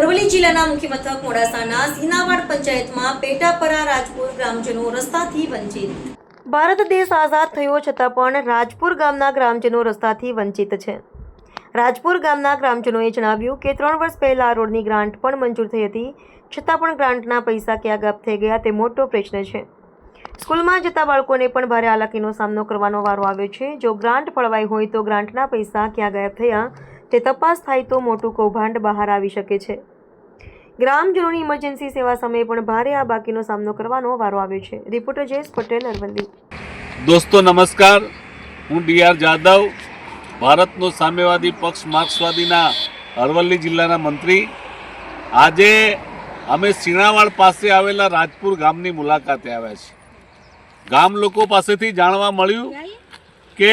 અરવલ્લી જિલ્લાના મુખ્ય મથક મોડાસાના સિનાવાડ પંચાયતમાં પેટાપરા રાજપુર ગ્રામજનો રસ્તાથી વંચિત. ભારત દેશ આઝાદ થયો છતાં પણ રાજપુર ગામના ગ્રામજનો રસ્તાથી વંચિત છે. રાજપુર ગામના ગ્રામજનોએ જણાવ્યું કે ત્રણ વર્ષ પહેલા આ રોડની ગ્રાન્ટ પણ મંજૂર થઈ હતી, છતાં પણ ગ્રાન્ટના પૈસા ક્યાં ગાયબ થઈ ગયા તે મોટો પ્રશ્ન છે. સ્કૂલમાં જતા બાળકોને પણ ભારે હાલાકીનો સામનો કરવાનો વારો આવ્યો છે. જો ગ્રાન્ટ ફળવાઈ હોય તો ગ્રાન્ટના પૈસા ક્યાં ગાયબ થયા, તે તપાસ થાય તો મોટું કૌભાંડ બહાર આવી શકે છે. ગ્રામજનોની ઇમરજન્સી સેવા સમયે પણ ભારે આ બાકીનો સામનો કરવાનો વારો આવ્યો છે. રિપોર્ટર જયેશ પટેલ, અરવલ્લી. દોસ્તો, નમસ્કાર. હું ડી આર જાદવ, ભારતનો સામ્યવાદી પક્ષ, માર્ક્સવાદીના અરવલ્લી જિલ્લાના મંત્રી. આજે અમે સીણાવાડ પાસે આવેલા રાજપુર ગામની મુલાકાતે આવ્યા છીએ. ગામ લોકો પાસેથી જાણવા મળ્યું કે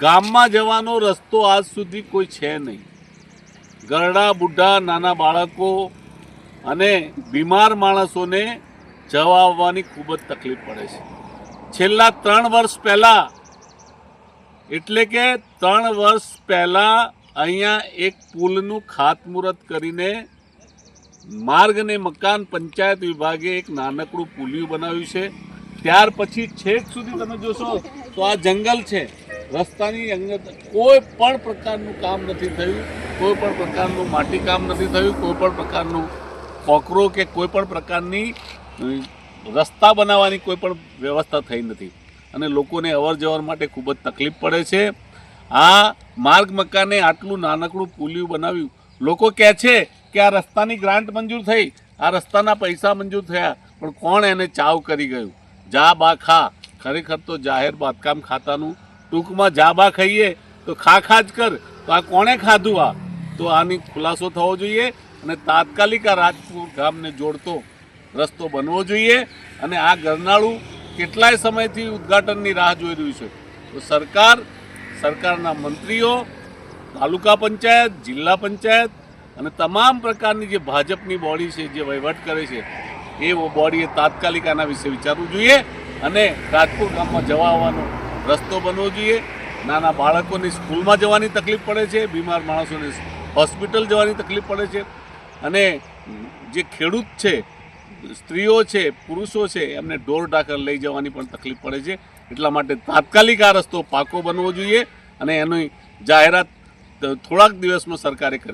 ગામમાં જવાનો રસ્તો આજ સુધી કોઈ છે નહીં. ગરડા બુઢા નાના બાળકો અને બીમાર માણસોને જવા આવવાની ખૂબ જ તકલીફ પડે છે. છેલ્લા ત્રણ વર્ષ પહેલાં, એટલે કે ત્રણ વર્ષ પહેલાં અહીંયા એક પુલનું ખાતમુહૂર્ત કરીને માર્ગ અને મકાન પંચાયત વિભાગે એક નાનકડું પુલિયું બનાવ્યું છે. ત્યાર પછી છેક સુધી તમે જોશો તો આ જંગલ છે. રસ્તાની અંગત કોઈ પણ પ્રકારનું કામ નથી થયું. કોઈ પણ પ્રકારનું માટીકામ નથી થયું, કોઈ પણ પ્રકારનું કોકરો કે કોઈ પણ પ્રકારની રસ્તા બનાવવાની કોઈ પણ વ્યવસ્થા થઈ નથી. અને લોકોને અવર જવર માટે ખૂબ જ તકલીફ પડે છે. આ માર્ગ મકાને આટલું નાનકડું પુલિયું બનાવ્યું. લોકો કહે છે કે આ રસ્તાની ગ્રાન્ટ મંજૂર થઈ, આ રસ્તાના પૈસા મંજૂર થયા, પણ કોણ એને ચાવ કરી ગયું? જા બા ખા. ખરેખર તો જાહેર બાંધકામ ખાતાનું ટૂંકમાં જા બા ખાઈએ, તો ખા ખા જ કર. તો આ કોણે ખાધું આ? તો આની ખુલાસો થવો જોઈએ અને તાત્કાલિક આ રાજપુર ગામને જોડતો રસ્તો બનવો જોઈએ અને આ ગરનાળું કેટલાય સમયથી ઉદ્ઘાટનની રાહ જોઈ રહ્યું છે. તો સરકાર, સરકારના મંત્રીઓ, તાલુકા પંચાયત, જિલ્લા પંચાયત અને તમામ પ્રકારની જે ભાજપની બોડી છે, જે વહીવટ કરે છે, એ બોડીએ તાત્કાલિક આના વિશે વિચારવું જોઈએ અને રાજપુર ગામમાં જવા આવવાનો રસ્તો બનવો જોઈએ. નાના બાળકોની સ્કૂલમાં જવાની તકલીફ પડે છે, બીમાર માણસોને હોસ્પિટલ જવાની તકલીફ પડે છે અને જે ખેડૂત છે, સ્ત્રીઓ છે, પુરુષો છે, એમને ઢોર ઢાકર લઈ જવાની પણ તકલીફ પડે છે. એટલા માટે તાત્કાલિક આ રસ્તો પાકો બનવો જોઈએ અને એની જાહેરાત થોડાક દિવસમાં સરકારે કરી